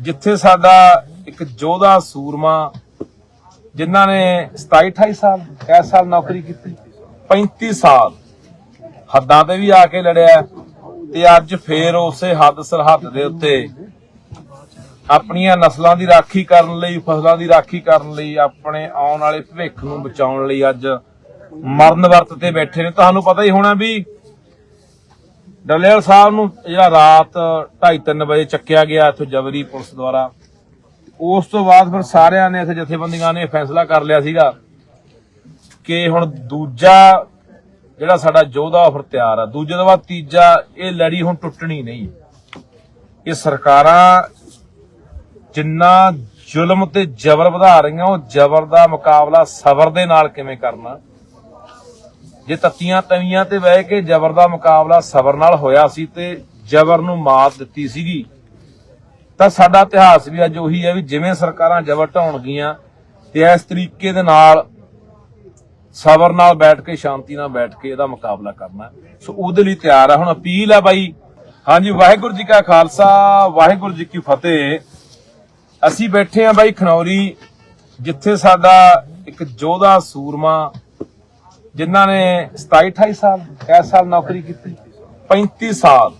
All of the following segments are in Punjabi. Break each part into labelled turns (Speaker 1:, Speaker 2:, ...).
Speaker 1: ਜਿੱਥੇ ਸਾਡਾ ਇੱਕ ਯੋਧਾ ਸੂਰਮਾ, ਜਿਨ੍ਹਾਂ ਨੇ 27 28 ਸਾਲ ਕੈ ਸਾਲ ਨੌਕਰੀ ਕੀਤੀ 35 ਸਾਲ ਹੱਦਾਂ ਤੇ ਵੀ ਆ ਕੇ ਲੜਿਆ ਤੇ ਅੱਜ ਫੇਰ ਉਸੇ ਹੱਦ ਸਰਹੱਦ ਦੇ ਉੱਤੇ ਆਪਣੀਆਂ ਨਸਲਾਂ ਦੀ ਰਾਖੀ ਕਰਨ ਲਈ, ਫਸਲਾਂ ਦੀ ਰਾਖੀ ਕਰਨ ਲਈ, ਆਪਣੇ ਆਉਣ ਵਾਲੇ ਭਵਿੱਖ ਨੂੰ ਬਚਾਉਣ ਲਈ ਅੱਜ ਮਰਨ ਵਰਤ ਤੇ ਬੈਠੇ ਨੇ। ਤੁਹਾਨੂੰ ਪਤਾ ਹੀ ਹੋਣਾ ਵੀ ਡੱਲੇਵਾਲ ਸਾਹਿਬ ਨੂੰ ਜਿਹੜਾ ਰਾਤ 2:30 ਵਜੇ ਚੱਕਿਆ ਗਿਆ ਇੱਥੋਂ ਜਬਰੀ ਪੁਲਿਸ ਦੁਆਰਾ, ਉਸ ਤੋਂ ਬਾਅਦ ਫਿਰ ਸਾਰਿਆਂ ਨੇ ਇੱਥੇ ਜਥੇਬੰਦੀਆਂ ਨੇ ਫੈਸਲਾ ਕਰ ਲਿਆ ਸੀਗਾ ਕਿ ਹੁਣ ਦੂਜਾ ਜਿਹੜਾ ਸਾਡਾ ਯੋਧਾ ਆਫਰ ਤਿਆਰ ਆ। ਦੂਜੇ ਤੋਂ ਬਾਅਦ ਤੀਜਾ, ਇਹ ਲੜੀ ਹੁਣ ਟੁੱਟਣੀ ਨਹੀਂ। ਇਹ ਸਰਕਾਰਾਂ ਜਿੰਨਾ ਜ਼ੁਲਮ ਤੇ ਜ਼ਬਰ ਵਧਾ ਰਹੀਆਂ, ਉਹ ਜ਼ਬਰ ਦਾ ਮੁਕਾਬਲਾ ਸਬਰ ਦੇ ਨਾਲ ਕਿਵੇਂ ਕਰਨਾ? ਜੇ ਤੱਤੀਆਂ ਤਵੀਆਂ ਤੇ ਬਹਿ ਕੇ ਜ਼ਬਰ ਦਾ ਮੁਕਾਬਲਾ ਸਬਰ ਨਾਲ ਹੋਇਆ ਸੀ ਤੇ ਜ਼ਬਰ ਨੂੰ ਮਾਤ ਦਿੱਤੀ ਸੀਗੀ, ਤਾਂ ਸਾਡਾ ਇਤਿਹਾਸ ਵੀ ਅੱਜ ਉਹੀ ਹੈ ਵੀ ਜਿਵੇਂ ਸਰਕਾਰਾਂ ਜ਼ਬਰ ਢਾਉਣਗੀਆਂ ਤੇ ਇਸ ਤਰੀਕੇ ਦੇ ਨਾਲ ਸਬਰ ਨਾਲ ਬੈਠ ਕੇ, ਸ਼ਾਂਤੀ ਨਾਲ ਬੈਠ ਕੇ ਇਹਦਾ ਮੁਕਾਬਲਾ ਕਰਨਾ ਸੋ ਉਹਦੇ ਲਈ ਤਿਆਰ ਆ। ਹੁਣ ਅਪੀਲ ਹੈ ਬਾਈ, ਹਾਂਜੀ, ਵਾਹਿਗੁਰੂ ਜੀ ਕਾ ਖਾਲਸਾ, ਵਾਹਿਗੁਰੂ ਜੀ ਕੀ ਫਤਿਹ। ਅਸੀਂ ਬੈਠੇ ਆ ਬਾਈ ਖਨੌਰੀ, ਜਿੱਥੇ ਸਾਡਾ ਇੱਕ ਯੋਧਾ ਸੂਰਮਾ ਜਿਨ੍ਹਾਂ ਨੇ 27 28 ਸਾਲ ਕੈ ਸਾਲ ਨੌਕਰੀ ਕੀਤੀ 35 ਸਾਲ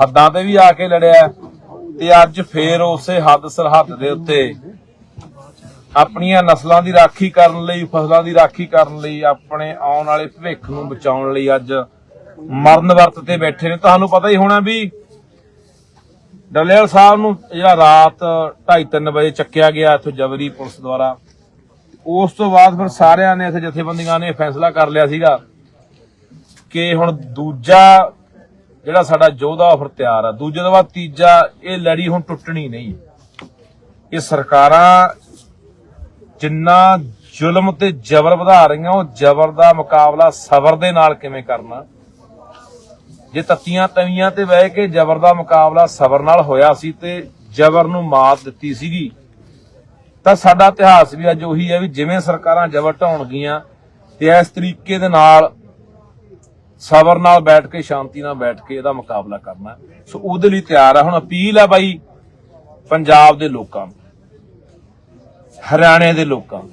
Speaker 1: ਹੱਦਾਂ ਤੇ ਵੀ ਆ ਕੇ ਲੜਿਆ ਤੇ ਅੱਜ ਫੇਰ ਉਸੇ ਹੱਦ ਸਰਹੱਦ ਦੇ ਉੱਤੇ ਆਪਣੀਆਂ ਨਸਲਾਂ ਦੀ ਰਾਖੀ ਕਰਨ ਲਈ, ਫਸਲਾਂ ਦੀ ਰਾਖੀ ਕਰਨ ਲਈ, ਆਪਣੇ ਆਉਣ ਵਾਲੇ ਭਵਿੱਖ ਨੂੰ ਬਚਾਉਣ ਲਈ ਅੱਜ ਮਰਨ ਵਰਤ ਤੇ ਬੈਠੇ ਨੇ। ਤੁਹਾਨੂੰ ਪਤਾ ਹੀ ਹੋਣਾ ਵੀ ਡੱਲੇਵਾਲ ਸਾਹਿਬ ਨੂੰ ਜਿਹੜਾ ਰਾਤ 2:30 ਵਜੇ ਚੱਕਿਆ ਗਿਆ ਇੱਥੋਂ ਜਬਰੀ ਪੁਲਿਸ ਦੁਆਰਾ। ਉਸ ਤੋਂ ਬਾਅਦ ਫਿਰ ਸਾਰਿਆਂ ਨੇ ਇੱਥੇ ਜਥੇਬੰਦੀਆਂ ਨੇ ਫੈਸਲਾ ਕਰ ਲਿਆ ਸੀਗਾ ਕਿ ਹੁਣ ਦੂਜਾ ਜਿਹੜਾ ਸਾਡਾ ਯੋਧਾ ਆਫਰ ਤਿਆਰ ਆ। ਦੂਜੇ ਤੋਂ ਬਾਅਦ ਤੀਜਾ, ਇਹ ਲੜੀ ਹੁਣ ਟੁੱਟਣੀ ਨਹੀਂ। ਇਹ ਸਰਕਾਰਾਂ ਜਿੰਨਾ ਜ਼ੁਲਮ ਤੇ ਜ਼ਬਰ ਵਧਾ ਰਹੀਆਂ, ਉਹ ਜ਼ਬਰ ਦਾ ਮੁਕਾਬਲਾ ਸਬਰ ਦੇ ਨਾਲ ਕਿਵੇਂ ਕਰਨਾ? ਜੇ ਤੱਤੀਆਂ ਤਵੀਆਂ ਤੇ ਬਹਿ ਕੇ ਜ਼ਬਰ ਦਾ ਮੁਕਾਬਲਾ ਸਬਰ ਨਾਲ ਹੋਇਆ ਸੀ ਤੇ ਜ਼ਬਰ ਨੂੰ ਮਾਤ ਦਿੱਤੀ ਸੀਗੀ ਤਾਂ ਸਾਡਾ ਇਤਿਹਾਸ ਵੀ ਅੱਜ ਉਹੀ ਹੈ ਵੀ ਜਿਵੇਂ ਸਰਕਾਰਾਂ ਜ਼ਬਰ ਢਾਉਣਗੀਆਂ ਤੇ ਇਸ ਤਰੀਕੇ ਦੇ ਨਾਲ ਸਬਰ ਨਾਲ ਬੈਠ ਕੇ, ਸ਼ਾਂਤੀ ਨਾਲ ਬੈਠ ਕੇ ਇਹਦਾ ਮੁਕਾਬਲਾ ਕਰਨਾ ਸੋ ਉਹਦੇ ਲਈ ਤਿਆਰ ਆ। ਹੁਣ ਅਪੀਲ ਹੈ ਬਾਈ ਪੰਜਾਬ ਦੇ ਲੋਕਾਂ ਨੂੰ, ਹਰਿਆਣੇ ਦੇ ਲੋਕਾਂ ਨੂੰ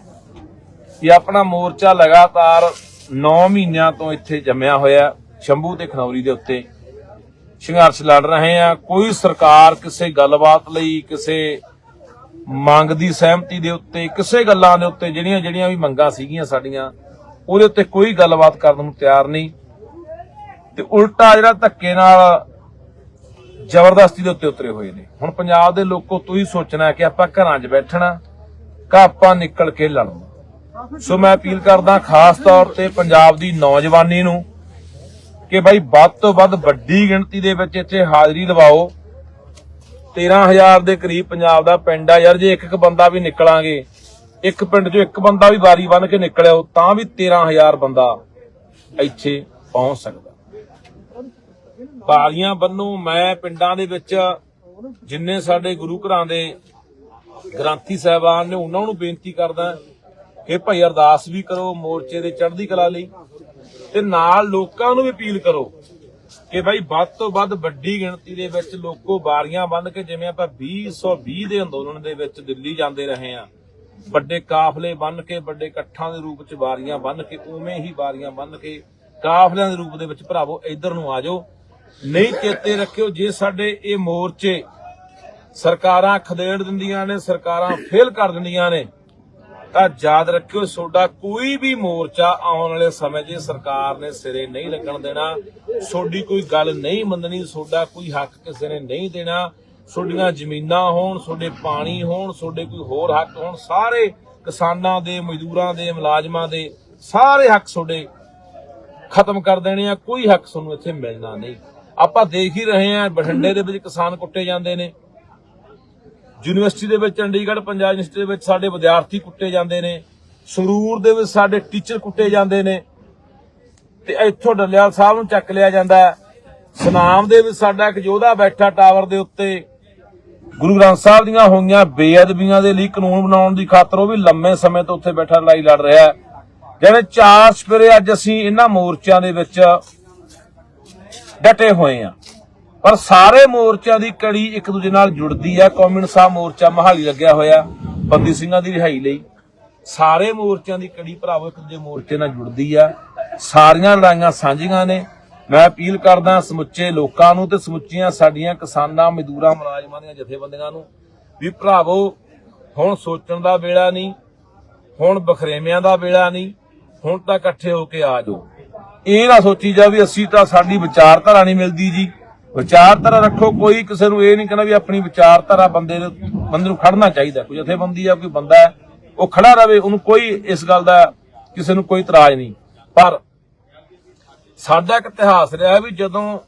Speaker 1: ਇਹ ਆਪਣਾ ਮੋਰਚਾ ਲਗਾਤਾਰ 9 ਮਹੀਨਿਆਂ ਤੋਂ ਇੱਥੇ ਜੰਮਿਆ ਹੋਇਆ ਸ਼ੰਭੂ ਤੇ ਖਨੌਰੀ ਦੇ ਉੱਤੇ ਸੰਘਰਸ਼ ਲੜ ਰਹੇ ਆ। ਕੋਈ ਸਰਕਾਰ ਕਿਸੇ ਗੱਲਬਾਤ ਲਈ, ਕਿਸੇ ਮੰਗ ਦੀ ਸਹਿਮਤੀ ਦੇ ਉੱਤੇ, ਕਿਸੇ ਗੱਲਾਂ ਦੇ ਉੱਤੇ ਜਿਹੜੀਆਂ ਜਿਹੜੀਆਂ ਵੀ ਮੰਗਾਂ ਸੀਗੀਆਂ ਸਾਡੀਆਂ, ਉਹਦੇ ਉੱਤੇ ਕੋਈ ਗੱਲਬਾਤ ਕਰਨ ਨੂੰ ਤਿਆਰ ਨਹੀਂ। ਤੇ ਉਲਟਾ ਜਿਹੜਾ ਧੱਕੇ ਨਾਲ ਜ਼ਬਰਦਸਤੀ ਦੇ ਉੱਤੇ ਉਤਰੇ ਹੋਏ ਨੇ। ਹੁਣ ਪੰਜਾਬ ਦੇ ਲੋਕੋ ਤੁਸੀਂ ਸੋਚਣਾ ਕਿ ਆਪਾਂ ਘਰਾਂ 'ਚ ਬੈਠਣਾ ਕਿ ਆਪਾਂ ਨਿਕਲ ਕੇ ਲੜਨਾ। ਸੋ ਮੈਂ ਅਪੀਲ ਕਰਦਾ ਖਾਸ ਤੌਰ ਤੇ ਪੰਜਾਬ ਦੀ ਨੌਜਵਾਨੀ ਨੂੰ ਕਿ ਭਾਈ ਵੱਧ ਤੋਂ ਵੱਧ ਵੱਡੀ ਗਿਣਤੀ ਦੇ ਵਿੱਚ ਇੱਥੇ ਹਾਜ਼ਰੀ ਲਵਾਓ 13000 ਦੇ ਕਰੀਬ ਪੰਜਾਬ ਦਾ ਪਿੰਡ ਆ ਯਾਰ, ਜੇ ਇੱਕ ਇੱਕ ਬੰਦਾ ਵੀ ਨਿਕਲਾਂਗੇ, ਇੱਕ ਪਿੰਡ 'ਚੋਂ ਇੱਕ ਬੰਦਾ ਵੀ ਵਾਰੀ ਬਣ ਕੇ ਨਿਕਲਿਆ ਤਾਂ ਵੀ 13000 ਬੰਦਾ ਇੱਥੇ ਪਹੁੰਚ ਸਕਦਾ। ਬਾਲੀਆਂ ਬੰਨੂ ਮੈਂ ਪਿੰਡਾਂ ਦੇ ਵਿੱਚ ਜਿੰਨੇ ਸਾਡੇ ਗੁਰੂ ਘਰਾਂ ਦੇ ਗ੍ਰੰਥੀ ਸਾਹਿਬਾਨ ਨੇ, ਉਹਨਾਂ ਨੂੰ ਬੇਨਤੀ ਕਰਦਾ ਕਿ ਭਾਈ ਅਰਦਾਸ ਵੀ ਕਰੋ, ਮੋਰਚੇ ਦੇ ਚੜ੍ਹਦੀ ਕਲਾ ਲਈ ਤੇ ਨਾਲ ਲੋਕਾਂ ਨੂੰ ਵੀ ਅਪੀਲ ਕਰੋ ਕਿ ਭਾਈ ਵੱਧ ਤੋਂ ਵੱਧ ਵੱਡੀ ਗਿਣਤੀ ਦੇ ਵਿੱਚ ਲੋਕੋ ਬਾਰੀਆਂ ਬੰਨ ਕੇ ਜਿਵੇਂ ਆਪਾਂ 2020 ਦੇ ਅੰਦੋਲਨ ਦੇ ਵਿੱਚ ਦਿੱਲੀ ਜਾਂਦੇ ਰਹੇ ਆ ਵੱਡੇ ਕਾਫਲੇ ਬੰਨ ਕੇ, ਵੱਡੇ ਇਕੱਠਾਂ ਦੇ ਰੂਪ ਚ ਬਾਰੀਆਂ ਬੰਨ ਕੇ, ਉਵੇਂ ਹੀ ਬਾਰੀਆਂ ਬੰਨ ਕੇ ਕਾਫਲਿਆਂ ਦੇ ਰੂਪ ਦੇ ਵਿੱਚ ਭਰਾਵੋ ਇੱਧਰ ਨੂੰ ਆਜੋ ਨਹੀਂ ਚੇਤੇ ਰੱਖਿਓ ਜੇ ਸਾਡੇ ਇਹ ਮੋਰਚੇ ਸਰਕਾਰਾਂ ਖਦੇੜ ਦਿੰਦੀਆਂ ਨੇ, ਸਰਕਾਰਾਂ ਫੇਲ ਕਰ ਦਿੰਦੀਆਂ ਨੇ ਤਾਂ ਯਾਦ ਰੱਖਿਓ, ਤੁਹਾਡਾ ਕੋਈ ਵੀ ਮੋਰਚਾ ਆਉਣ ਵਾਲੇ ਸਮੇਂ 'ਚ ਸਰਕਾਰ ਨੇ ਸਿਰੇ ਨਹੀਂ ਲੱਗਣ ਦੇਣਾ। ਤੁਹਾਡੀ ਕੋਈ ਗੱਲ ਨਹੀਂ ਮੰਨਣੀ, ਤੁਹਾਡਾ ਕੋਈ ਹੱਕ ਕਿਸੇ ਨੇ ਨਹੀਂ ਦੇਣਾ। ਤੁਹਾਡੀਆਂ ਜ਼ਮੀਨਾਂ ਹੋਣ, ਤੁਹਾਡੇ ਪਾਣੀ ਹੋਣ, ਤੁਹਾਡੇ ਕੋਈ ਹੋਰ ਹੱਕ ਹੋਣ, ਸਾਰੇ ਕਿਸਾਨਾਂ ਦੇ, ਮਜ਼ਦੂਰਾਂ ਦੇ, ਮੁਲਾਜ਼ਮਾਂ ਦੇ ਸਾਰੇ ਹੱਕ ਤੁਹਾਡੇ ਖਤਮ ਕਰ ਦੇਣੇ ਆ। ਕੋਈ ਹੱਕ ਤੁਹਾਨੂੰ ਇੱਥੇ ਮਿਲਣਾ ਨਹੀਂ। ਆਪਾਂ ਦੇਖ ਹੀ ਰਹੇ ਆ, ਬਠਿੰਡੇ ਦੇ ਵਿੱਚ ਕਿਸਾਨ ਕੁੱਟੇ ਜਾਂਦੇ ਨੇ। ਯੂਨੀਵਰਸਿਟੀ ਦੇ ਵਿੱਚ, ਚੰਡੀਗੜ੍ਹ ਪੰਜਾਬ ਯੂਨੀਵਰਸਿਟੀ ਦੇ ਵਿੱਚ ਸਾਡੇ ਵਿਦਿਆਰਥੀ ਕੁੱਟੇ ਜਾਂਦੇ ਨੇ, ਸੰਗਰੂਰ ਦੇ ਵਿੱਚ ਸਾਡੇ ਟੀਚਰ ਕੁੱਟੇ ਜਾਂਦੇ ਨੇ। ਤੇ ਇੱਥੋਂ ਡੱਲੇਵਾਲ ਸਾਹਿਬ ਨੂੰ ਚੱਕ ਲਿਆ ਜਾਂਦਾ ਹੈ। ਦੇ ਵਿੱਚ ਸਾਡਾ ਇੱਕ ਯੋਧਾ ਬੈਠਾ ਟਾਵਰ ਦੇ ਉੱਤੇ। ਗੁਰੂ ਗ੍ਰੰਥ ਸਾਹਿਬ ਦੀਆਂ ਹੋਈਆਂ ਬੇਅਦਬੀਆਂ ਦੇ ਲਈ ਕਾਨੂੰਨ ਬਣਾਉਣ ਦੀ ਖਾਤਰ ਉਹ ਵੀ ਲੰਮੇ ਸਮੇਂ ਤੋਂ ਉੱਥੇ ਬੈਠਾ, ਲੜਾਈ ਲੜ ਰਿਹਾ ਹੈ। ਚਾਰ ਸਪਰੇ ਅੱਜ ਅਸੀਂ ਇਹਨਾਂ ਮੋਰਚਿਆਂ ਦੇ ਵਿੱਚ ਡਟੇ ਹੋਏ ਆ ਪਰ ਸਾਰੇ ਮੋਰਚਿਆਂ ਦੀ ਕੜੀ ਇੱਕ ਦੂਜੇ ਨਾਲ ਜੁੜਦੀ ਹੈ ਕੌਮੀ ਇਨਸਾਫ ਮੋਰਚਾ ਮਹਾਲੀ ਲੱਗਿਆ ਹੋਇਆ, ਬੰਦੀ ਸਿੰਘਾਂ ਦੀ ਰਿਹਾਈ ਲਈ। ਸਾਰੇ ਮੋਰਚਿਆਂ ਦੀ ਕੜੀ ਭਰਾਵੋ ਇੱਕ ਦੂਜੇ ਮੋਰਚੇ ਨਾਲ ਜੁੜਦੀ ਆ। ਸਾਰੀਆਂ ਲੜਾਈਆਂ ਸਾਂਝੀਆਂ ਨੇ। ਮੈਂ ਅਪੀਲ ਕਰਦਾ ਸਮੁੱਚੇ ਲੋਕਾਂ ਨੂੰ ਤੇ ਸਮੁੱਚੀਆਂ ਸਾਡੀਆਂ ਕਿਸਾਨਾਂ, ਮਜ਼ਦੂਰਾਂ, ਮੁਲਾਜ਼ਮਾਂ ਦੀਆਂ ਜਥੇਬੰਦੀਆਂ ਨੂੰ ਵੀ ਭਰਾਵੋ, ਹੁਣ ਸੋਚਣ ਦਾ ਵੇਲਾ ਨਹੀਂ, ਹੁਣ ਬਖਰੇਵਿਆਂ ਦਾ ਵੇਲਾ ਨਹੀਂ, ਹੁਣ ਤਾਂ ਇਕੱਠੇ ਹੋ ਕੇ ਆ ਜਾਓ। ਇਹ ਨਾ ਸੋਚੀ ਜਾ ਵੀ ਅਸੀਂ ਤਾਂ ਸਾਡੀ ਵਿਚਾਰਧਾਰਾ ਨਹੀਂ ਮਿਲਦੀ ਜੀ। ਵਿਚਾਰਧਾਰਾ ਰੱਖੋ, ਕੋਈ ਕਿਸੇ ਨੂੰ ਇਹ ਨਹੀਂ ਕਹਿਣਾ ਵੀ ਆਪਣੀ ਵਿਚਾਰਧਾਰਾ ਬੰਦੇ ਨੂੰ ਬੰਦੇ ਨੂੰ ਖੜਨਾ ਚਾਹੀਦਾ। ਕੋਈ ਜਥੇਬੰਦੀ ਆ, ਕੋਈ ਬੰਦਾ ਹੈ, ਉਹ ਖੜਾ ਰਵੇ, ਉਹਨੂੰ ਕੋਈ ਇਸ ਗੱਲ ਦਾ ਕਿਸੇ ਨੂੰ ਕੋਈ ਇਤਰਾਜ਼ ਨਹੀਂ। ਪਰ ਸਾਡਾ ਇੱਕ ਇਤਿਹਾਸ ਰਿਹਾ ਵੀ ਜਦੋਂ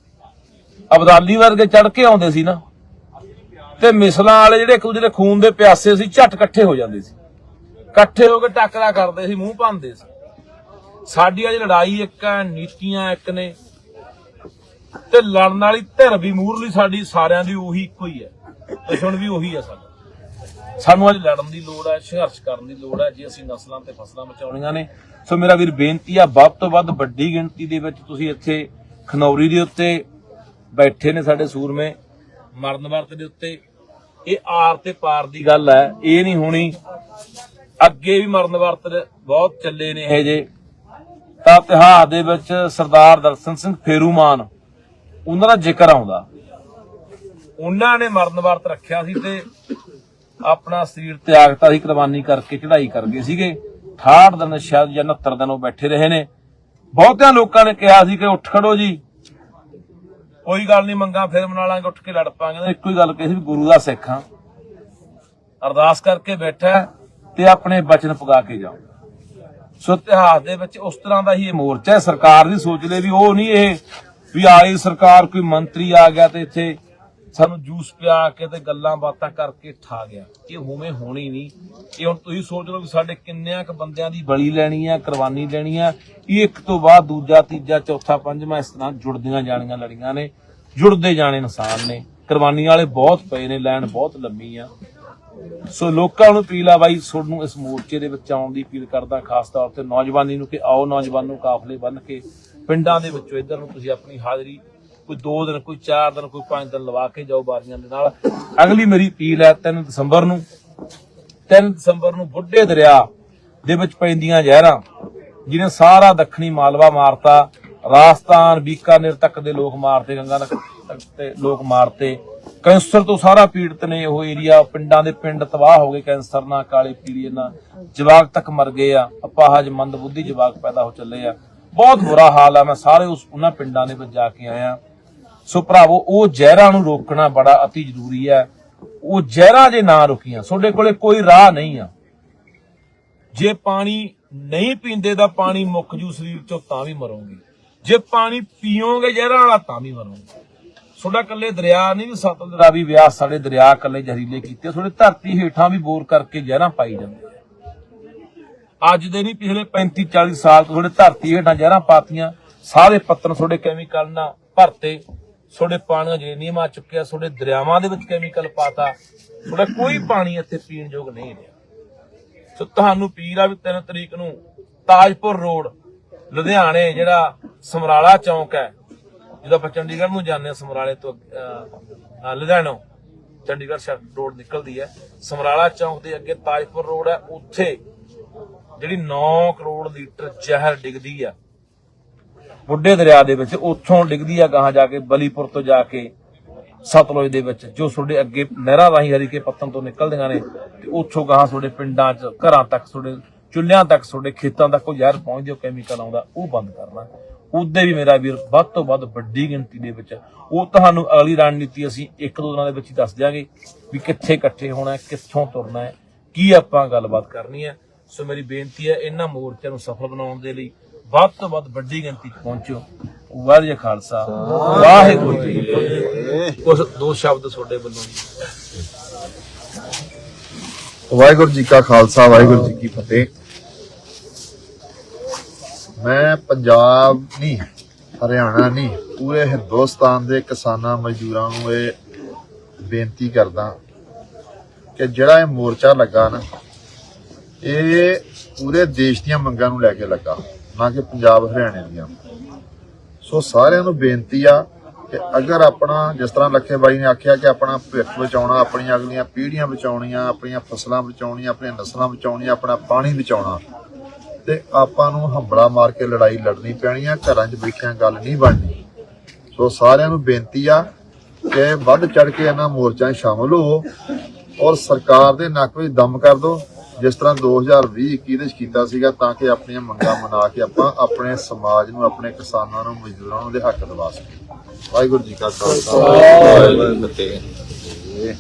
Speaker 1: ਅਬਦਾਲੀ ਵਰਗੇ ਚੜ ਕੇ ਆਉਂਦੇ ਸੀ ਨਾ, ਤੇ ਮਿਸਲਾਂ ਵਾਲੇ ਜਿਹੜੇ ਇੱਕ ਦੂਜੇ ਦੇ ਖੂਨ ਦੇ ਪਿਆਸੇ ਸੀ, ਝਟ ਇਕੱਠੇ ਹੋ ਜਾਂਦੇ ਸੀ। ਇਕੱਠੇ ਹੋ ਕੇ ਟੱਕਰਾ ਕਰਦੇ ਸੀ, ਮੂੰਹ ਭੰਦੇ ਸੀ। ਸਾਡੀ ਅੱਜ ਲੜਾਈ ਇੱਕ ਹੈ, ਨੀਤੀਆਂ ਇੱਕ ਨੇ ਤੇ ਲੜਨ ਵਾਲੀ ਧਿਰ ਵੀ ਮੂਰਲੀ ਸਾਡੀ ਸਾਰਿਆਂ ਦੀ ਉਹੀ ਇੱਕੋ ਹੀ ਹੈ। ਦੁਸ਼ਮਣ ਵੀ ਉਹੀ ਹੈ ਸਾਡਾ। ਸਾਨੂੰ ਅੱਜ ਲੜਨ ਦੀ ਲੋੜ ਹੈ, ਸੰਘਰਸ਼ ਕਰਨ ਦੀ ਲੋੜ ਹੈ, ਜੇ ਅਸੀਂ ਨਸਲਾਂ ਤੇ ਫਸਲਾਂ ਬਚਾਉਣੀਆਂ ਨੇ। ਸੋ ਮੇਰਾ ਵੀਰ ਬੇਨਤੀ ਆ, ਵੱਧ ਤੋਂ ਵੱਧ ਵੱਡੀ ਗਿਣਤੀ ਦੇ ਵਿੱਚ ਤੁਸੀਂ ਇੱਥੇ ਖਨੌਰੀ ਦੇ ਉੱਤੇ ਬੈਠੇ ਨੇ ਸਾਡੇ ਸੂਰਮੇ, ਮਰਨ ਵਰਤ ਦੇ ਉੱਤੇ। ਇਹ ਆਰ ਤੇ ਪਾਰ ਦੀ ਗੱਲ ਹੈ, ਇਹ ਨਹੀਂ ਹੋਣੀ। ਅੱਗੇ ਵੀ ਮਰਨ ਵਰਤ ਬਹੁਤ ਚੱਲੇ ਨੇ ਇਹ ਜੇ। ਤਾਂ ਇਤਿਹਾਸ ਦੇ ਵਿੱਚ ਸਰਦਾਰ ਦਰਸ਼ਨ ਸਿੰਘ ਫੇਰੂਮਾਨ ਉਹਨਾਂ ਦਾ ਜ਼ਿਕਰ ਆਉਂਦਾ। ਉਹਨਾਂ ਨੇ ਮਰਨ ਵਰਤ ਰੱਖਿਆ ਸੀ ਤੇ ਆਪਣਾ ਸਰੀਰ ਤਿਆਗਤਾ ਸੀ ਕੁਰਬਾਨੀ ਕਰਕੇ ਚੜ੍ਹਾਈ ਕਰ ਗਏ ਸੀਗੇ। 68 ਦਿਨ ਸ਼ਾਇਦ ਜਾਂ 69 ਦਿਨ ਉਹ ਬੈਠੇ ਰਹੇ ਨੇ। ਬਹੁਤਿਆਂ ਲੋਕਾਂ ਨੇ ਕਿਹਾ ਸੀ ਕਿ ਉੱਠ ਖੜੋ ਜੀ। ਕੋਈ ਗੱਲ ਨਹੀਂ ਮੰਗਾ ਫਿਰ ਮਨਾ ਲਾਂਗੇ ਉੱਠ ਕੇ ਲੜ ਪਾਂਗੇ। ਇੱਕੋ ਹੀ ਗੱਲ ਕਹੀ ਸੀ ਵੀ ਗੁਰੂ ਦਾ ਸਿੱਖ ਹਾਂ। ਅਰਦਾਸ ਕਰਕੇ ਬੈਠਾ ਤੇ ਆਪਣੇ ਬਚਨ ਪੁਗਾ ਕੇ ਜਾਓ। ਸੋ ਇਤਿਹਾਸ ਦੇ ਵਿੱਚ ਉਸ ਤਰ੍ਹਾਂ ਦਾ ਹੀ ਇਹ ਮੋਰਚਾ ਹੈ। ਸਰਕਾਰ ਦੀ ਸੋਚ ਲੈ ਵੀ ਉਹ ਨਹੀਂ ਇਹ ਵੀ ਆਈ ਸਰਕਾਰ ਕੋਈ ਮੰਤਰੀ ਆ ਗਿਆ ਤੇ ਇੱਥੇ ਸਾਨੂੰ ਜੂਸ ਪਿਆ ਕੇ ਤੇ ਗੱਲਾਂ ਬਾਤਾਂ ਕਰਕੇ ਠਾ ਗਿਆ। ਇਹ ਹੋਵੇਂ ਹੋਣੀ ਨਹੀਂ। ਇਹ ਹੁਣ ਤੁਸੀਂ ਸੋਚ ਲਓ ਵੀ ਸਾਡੇ ਕਿੰਨਿਆਂ ਕ ਬੰਦਿਆਂ ਦੀ ਬਲੀ ਲੈਣੀ ਆ, ਕੁਰਬਾਨੀ ਲੈਣੀ ਆ। ਇਹ ਇੱਕ ਤੋਂ ਬਾਅਦ ਦੂਜਾ, ਤੀਜਾ, ਚੌਥਾ, ਪੰਜਵਾਂ ਇਸ ਤਰ੍ਹਾਂ ਜੁੜਦੀਆਂ ਜਾਣੀਆਂ, ਲੜੀਆਂ ਨੇ। ਜੁੜਦੇ ਜਾਣੇ ਇਨਸਾਨ ਨੇ। ਕੁਰਬਾਨੀ ਵਾਲੇ ਬਹੁਤ ਪਏ ਨੇ, ਲੈਣ ਬਹੁਤ ਲੰਮੀ ਆ। ਸੋ ਲੋਕਾਂ ਨੂੰ ਅਪੀਲ ਆ ਬਾਈ, ਤੁਹਾਨੂੰ ਇਸ ਮੋਰਚੇ ਦੇ ਵਿੱਚ ਆਉਣ ਦੀ ਅਪੀਲ ਕਰਦਾ, ਖਾਸ ਤੌਰ ਤੇ ਨੌਜਵਾਨੀ ਨੂੰ ਕਿ ਆਓ ਨੂੰ ਕਾਫਲੇ ਬੰਨ ਕੇ ਪਿੰਡਾਂ ਦੇ ਵਿੱਚੋਂ ਇੱਧਰ ਨੂੰ ਤੁਸੀਂ ਆਪਣੀ ਹਾਜ਼ਰੀ ਕੋਈ 2 ਦਿਨ, ਕੋਈ 4 ਦਿਨ, ਕੋਈ 5 ਦਿਨ ਲਵਾ ਕੇ ਜਾਓ ਬਾਰੀਆਂ ਦੇ ਨਾਲ। ਅਗਲੀ ਮੇਰੀ ਅਪੀਲ ਹੈ 3 ਦਸੰਬਰ ਨੂੰ 3 ਦਸੰਬਰ ਨੂੰ ਬੁੱਢੇ ਦਰਿਆ ਦੇ ਵਿੱਚ ਪੈਂਦੀਆਂ ਜ਼ਹਿਰਾਂ, ਜਿਹਨੇ ਸਾਰਾ ਦੱਖਣੀ ਮਾਲਵਾ ਮਾਰਤਾ, ਰਾਜਸਥਾਨ, ਬੀਕਾਨੇਰ ਤੱਕ ਦੇ ਲੋਕ ਮਾਰਤੇ, ਗੰਗਾ ਨਗਰ ਤੱਕ ਤੇ ਲੋਕ ਮਾਰਤੇ। ਕੈਂਸਰ ਤੋਂ ਸਾਰਾ ਪੀੜਤ ਨੇ ਉਹ ਏਰੀਆ, ਪਿੰਡਾਂ ਦੇ ਪਿੰਡ ਤਬਾਹ ਹੋ ਗਏ ਕੈਂਸਰ ਨਾਲ, ਕਾਲੇ ਪੀਲੀਏ ਨਾਲ। ਜਵਾਕ ਤੱਕ ਮਰ ਗਏ ਆ, ਅਪਾਹਜ ਮੰਦ ਬੁੱਧੀ ਜਵਾਕ ਪੈਦਾ ਹੋ ਚੱਲੇ ਆ। ਬਹੁਤ ਬੁਰਾ ਹਾਲ ਆ। ਮੈਂ ਸਾਰੇ ਉਸ ਉਹਨਾਂ ਪਿੰਡਾਂ ਦੇ ਵਿੱਚ ਜਾ ਕੇ ਆਇਆ। ਸੋ ਭਰਾਵੋ, ਉਹ ਜ਼ਹਿਰਾਂ ਨੂੰ ਰੋਕਣਾ ਬੜਾ ਅਤੀ ਜ਼ਰੂਰੀ ਹੈ। ਉਹ ਜ਼ਹਿਰਾਂ ਜੇ ਨਾ ਰੁਕੀਆਂ, ਤੁਹਾਡੇ ਕੋਲੇ ਕੋਈ ਰਾਹ ਨਹੀਂ ਆ। ਜੇ ਪਾਣੀ ਨਹੀਂ ਪੀਂਦੇ ਤਾਂ ਪਾਣੀ ਮੁੱਕ ਜੂ ਸਰੀਰ ਚੋਂ, ਤਾਂ ਵੀ ਮਰੋਗੇ। ਜੇ ਪਾਣੀ ਪੀਓਗੇ ਜ਼ਹਿਰਾਂ ਵਾਲਾ, ਤਾਂ ਵੀ ਮਰੋਗੇ। ਤੁਹਾਡਾ ਕੱਲੇ ਦਰਿਆ ਨਹੀਂ ਵੀ ਸਤਲੁਜ ਰਾਵੀ ਵਿਆਸ ਸਾਡੇ ਦਰਿਆ ਕੱਲੇ ਜ਼ਹਿਰੀਲੇ ਕੀਤੇ ਤੁਹਾਡੇ ਧਰਤੀ ਹੇਠਾਂ ਵੀ ਬੋਰ ਕਰਕੇ ਜ਼ਹਿਰਾਂ ਪਾਈ ਜਾਂਦੇ ਅੱਜ ਦੇ ਨਹੀਂ ਪਿਛਲੇ 35 40 ਸਾਲ ਤੋਂ ਤੁਹਾਡੇ ਧਰਤੀ ਹੇਠਾਂ ਜ਼ਹਿਰਾਂ ਪਾਤੀਆਂ ਸਾਰੇ ਪੱਤਰ ਤੁਹਾਡੇ ਕੈਮੀਕਲ ਨਾਲ ਭਰਤੇ ਤੁਹਾਡੇ ਪਾਣੀਆਂ ਜਰੇਨੀਅਮ ਆ ਚੁੱਕਿਆ ਤੁਹਾਡੇ ਦਰਿਆਵਾਂ ਦੇ ਵਿੱਚ ਕੈਮੀਕਲ ਪਾਤਾ ਤੁਹਾਡਾ ਕੋਈ ਪਾਣੀ ਇੱਥੇ ਪੀਣ ਯੋਗ ਨਹੀਂ ਰਿਹਾ। ਸੋ ਤੁਹਾਨੂੰ ਪੀਰ ਆ ਵੀ 3 ਤਰੀਕ ਨੂੰ ਤਾਜਪੁਰ ਰੋਡ ਲੁਧਿਆਣੇ ਜਿਹੜਾ ਸਮਰਾਲਾ ਚੌਂਕ ਹੈ ਜਦੋਂ ਆਪਾਂ ਚੰਡੀਗੜ੍ਹ ਨੂੰ ਜਾਂਦੇ ਆ ਸਮਰਾਲੇ ਤੋਂ ਅਹ, ਅਹ, ਲੁਧਿਆਣੋਂ ਚੰਡੀਗੜ੍ਹ ਸ਼ਹਿਰ ਰੋਡ ਨਿਕਲਦੀ ਹੈ। ਸਮਰਾਲਾ ਚੌਂਕ ਦੇ ਅੱਗੇ ਤਾਜਪੁਰ ਰੋਡ ਹੈ ਉੱਥੇ ਜਿਹੜੀ 9 ਕਰੋੜ ਲੀਟਰ ਜ਼ਹਿਰ ਡਿੱਗਦੀ ਆ, ਬੁੱਢੇ ਦਰਿਆ ਦੇ ਵਿੱਚ ਉੱਥੋਂ ਡਿੱਗਦੀ ਆ, ਗਾਹਾਂ ਜਾ ਕੇ ਬਲੀਪੁਰ ਤੋਂ ਜਾ ਕੇ ਸਤਲੁਜ ਦੇ ਵਿੱਚ, ਜੋ ਤੁਹਾਡੇ ਅੱਗੇ ਨਹਿਰਾਂ ਰਾਹੀਂ ਹਰੀਕੇ ਪੱਤਨ ਤੋਂ ਨਿਕਲਦੀਆਂ ਨੇ, ਤੇ ਉੱਥੋਂ ਗਾਹਾਂ ਤੁਹਾਡੇ ਪਿੰਡਾਂ 'ਚ, ਘਰਾਂ ਤੱਕ, ਤੁਹਾਡੇ ਚੁੱਲ੍ਹਿਆਂ ਤੱਕ, ਤੁਹਾਡੇ ਖੇਤਾਂ ਤੱਕ ਉਹ ਜ਼ਹਿਰ ਪਹੁੰਚਦੇ ਹੋ ਕੈਮੀਕਲ ਆਉਂਦਾ, ਉਹ ਬੰਦ ਕਰਨਾ। ਉਹਦੇ ਵੀ ਮੇਰਾ ਵੀਰ ਵੱਧ ਤੋਂ ਵੱਧ ਵੱਡੀ ਗਿਣਤੀ ਦੇ ਵਿੱਚ ਉਹ ਤੁਹਾਨੂੰ ਅਗਲੀ ਰਣਨੀਤੀ ਅਸੀਂ ਇੱਕ ਦੋ ਦਿਨਾਂ ਦੇ ਵਿੱਚ ਹੀ ਦੱਸ ਦਿਆਂਗੇ ਵੀ ਕਿੱਥੇ ਇਕੱਠੇ ਹੋਣਾ, ਕਿੱਥੋਂ ਤੁਰਨਾ ਹੈ, ਕੀ ਆਪਾਂ ਗੱਲਬਾਤ ਕਰਨੀ ਹੈ। ਸੋ ਮੇਰੀ ਬੇਨਤੀ ਹੈ ਇਹਨਾਂ ਮੋਰਚਿਆਂ ਨੂੰ ਸਫਲ ਬਣਾਉਣ ਦੇ ਲਈ ਵੱਧ ਤੋਂ ਵੱਧ ਵੱਡੀ ਗਿਣਤੀ 'ਚ ਪਹੁੰਚੋ। ਵਾਹਿਗੁਰੂ ਖਾਲਸਾ। ਵਾਹਿਗੁਰੂ ਜੀ ਕੀ ਦੋ ਸ਼ਬਦ ਤੁਹਾਡੇ ਵੱਲੋਂ ਜੀ।
Speaker 2: ਵਾਹਿਗੁਰੂ ਜੀ ਕਾ ਖਾਲਸਾ, ਵਾਹਿਗੁਰੂ ਜੀ ਕੀ ਫਤਿਹ। ਮੈਂ ਪੰਜਾਬ ਨਹੀਂ, ਹਰਿਆਣਾ ਨਹੀਂ, ਪੂਰੇ ਹਿੰਦੁਸਤਾਨ ਦੇ ਕਿਸਾਨਾਂ ਮਜ਼ਦੂਰਾਂ ਨੂੰ ਇਹ ਬੇਨਤੀ ਕਰਦਾ ਕਿ ਜਿਹੜਾ ਇਹ ਮੋਰਚਾ ਲੱਗਾ ਨਾ ਇਹ ਪੂਰੇ ਦੇਸ਼ ਦੀਆਂ ਮੰਗਾਂ ਨੂੰ ਲੈ ਕੇ ਲੱਗਾ, ਨਾ ਕਿ ਪੰਜਾਬ, ਹਰਿਆਣੇ ਦੀਆਂ। ਸੋ ਸਾਰਿਆਂ ਨੂੰ ਬੇਨਤੀ ਆ ਕਿ ਅਗਰ ਆਪਣਾ, ਜਿਸ ਤਰ੍ਹਾਂ ਲੱਖੇ ਬਾਈ ਨੇ ਆਖਿਆ ਕਿ ਆਪਣਾ ਭਵਿੱਖ ਬਚਾਉਣਾ, ਆਪਣੀਆਂ ਅਗਲੀਆਂ ਪੀੜ੍ਹੀਆਂ ਬਚਾਉਣੀਆਂ, ਆਪਣੀਆਂ ਫਸਲਾਂ ਬਚਾਉਣੀਆਂ, ਆਪਣੀਆਂ ਨਸਲਾਂ ਬਚਾਉਣੀਆਂ, ਆਪਣਾ ਪਾਣੀ ਬਚਾਉਣਾ, ਤੇ ਆਪਾਂ ਨੂੰ ਹੰਬੜਾ ਮਾਰ ਕੇ ਲੜਾਈ ਲੜਨੀ ਪੈਣੀ ਆ, ਘਰਾਂ 'ਚ ਬੈਠਿਆਂ ਗੱਲ ਨਹੀਂ ਬਣਨੀ। ਸੋ ਸਾਰਿਆਂ ਨੂੰ ਬੇਨਤੀ ਆ ਕਿ ਵੱਧ ਚੜ ਕੇ ਇਹਨਾਂ ਮੋਰਚਿਆਂ ਸ਼ਾਮਲ ਹੋਵੋ ਔਰ ਸਰਕਾਰ ਦੇ ਨੱਕ ਵਿੱਚ ਦਮ ਕਰ ਦਿਓ। ਜਿਸ ਤਰ੍ਹਾਂ 2020 21 ਦੇ ਵਿੱਚ ਕੀਤਾ ਸੀਗਾ ਤਾਂ ਕਿ ਆਪਣੀਆਂ ਮੰਗਾਂ ਮਨਾ ਕੇ ਆਪਾਂ ਆਪਣੇ ਸਮਾਜ ਨੂੰ, ਆਪਣੇ ਕਿਸਾਨਾਂ ਨੂੰ, ਮਜ਼ਦੂਰਾਂ ਨੂੰ ਦੇ ਹੱਕ ਦਿਵਾ ਸਕੀਏ। ਵਾਹਿਗੁਰੂ ਜੀ ਕਾ ਖਾਲਸਾ।
Speaker 3: ਵਾਹਿਗੁਰੂ ਜੀ ਕੀ ਫਤਿਹ।